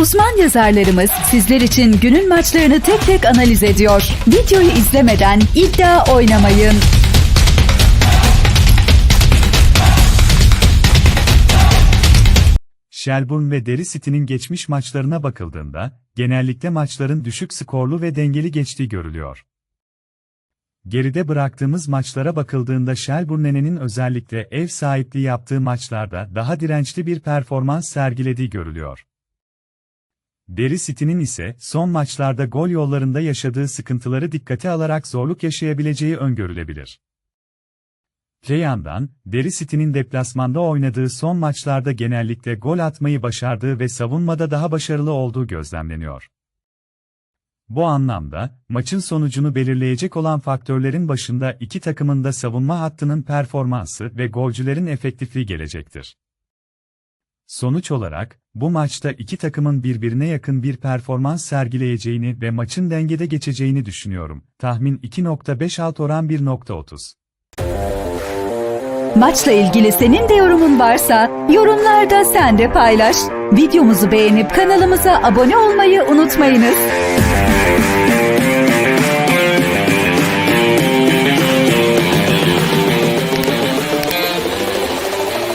Uzman yazarlarımız sizler için günün maçlarını tek tek analiz ediyor. Videoyu izlemeden iddia oynamayın. Shelbourne ve Derry City'nin geçmiş maçlarına bakıldığında, genellikle maçların düşük skorlu ve dengeli geçtiği görülüyor. Geride bıraktığımız maçlara bakıldığında Shelbourne'nin özellikle ev sahipliği yaptığı maçlarda daha dirençli bir performans sergilediği görülüyor. Derry City'nin ise son maçlarda gol yollarında yaşadığı sıkıntıları dikkate alarak zorluk yaşayabileceği öngörülebilir. Öte yandan, Derry City'nin deplasmanda oynadığı son maçlarda genellikle gol atmayı başardığı ve savunmada daha başarılı olduğu gözlemleniyor. Bu anlamda, maçın sonucunu belirleyecek olan faktörlerin başında iki takımın da savunma hattının performansı ve golcülerin efektifliği gelecektir. Sonuç olarak, bu maçta iki takımın birbirine yakın bir performans sergileyeceğini ve maçın dengede geçeceğini düşünüyorum. Tahmin 2.5 alt oran 1.30. Maçla ilgili senin de yorumun varsa yorumlarda sen de paylaş. Videomuzu beğenip kanalımıza abone olmayı unutmayınız.